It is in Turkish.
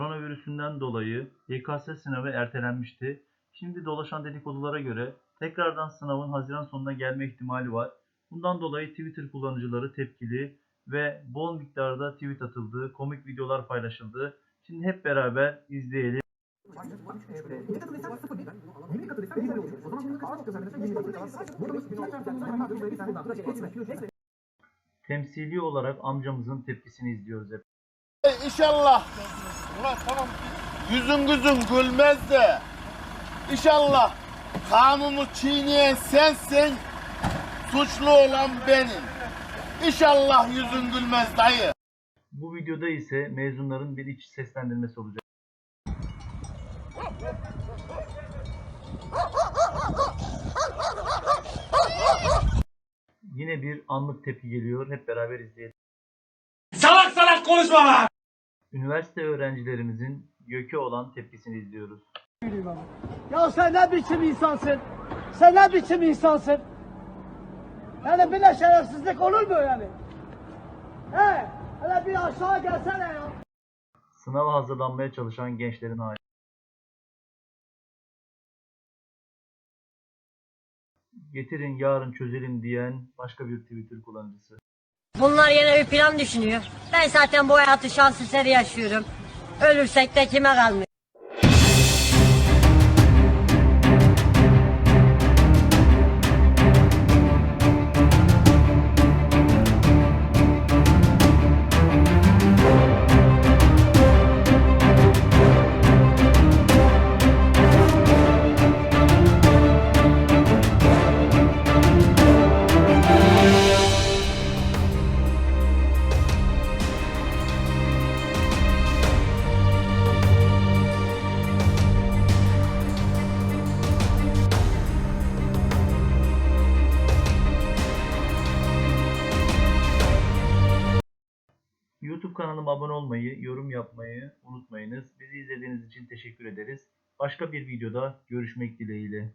virüsünden dolayı YKS sınavı ertelenmişti. Şimdi dolaşan dedikodulara göre tekrardan sınavın Haziran sonuna gelme ihtimali var. Bundan dolayı Twitter kullanıcıları tepkili ve bol miktarda tweet atıldı, komik videolar paylaşıldı. Şimdi hep beraber izleyelim. Yeni katılıysa 0 değil. Yeni katılıysa 1 oluyor. O zaman şimdi kaç bakıyoruz arkadaşlar? Yeni katılıysa burada biz 1000 tane Temsili olarak amcamızın tepkisini izliyoruz hep. İnşallah. Ulan tamam. Yüzün gözün gülmez de. İnşallah kanunu çiğneyen sensin. Suçlu olan benim. İnşallah yüzün gülmez dayı. Bu videoda ise mezunların bir iç seslendirmesi olacak. Yine bir anlık tepki geliyor. Hep beraber izleyelim. Salak salak konuşma lan! Üniversite öğrencilerimizin YÖK'e olan tepkisini izliyoruz. Ya sen ne biçim insansın? Sen ne biçim insansın? Yani böyle şerefsizlik olur mu yani? He? Hele bir aşağı gelsene ya. Sınava hazırlanmaya çalışan gençlerin hali. Getirin yarın çözelim diyen başka bir Twitter kullanıcısı. Bunlar yine bir plan düşünüyor. Ben zaten bu hayatı şans eseri yaşıyorum. Ölürsek de kime kalmıyor? YouTube kanalıma abone olmayı, yorum yapmayı unutmayınız. Bizi izlediğiniz için teşekkür ederiz. Başka bir videoda görüşmek dileğiyle.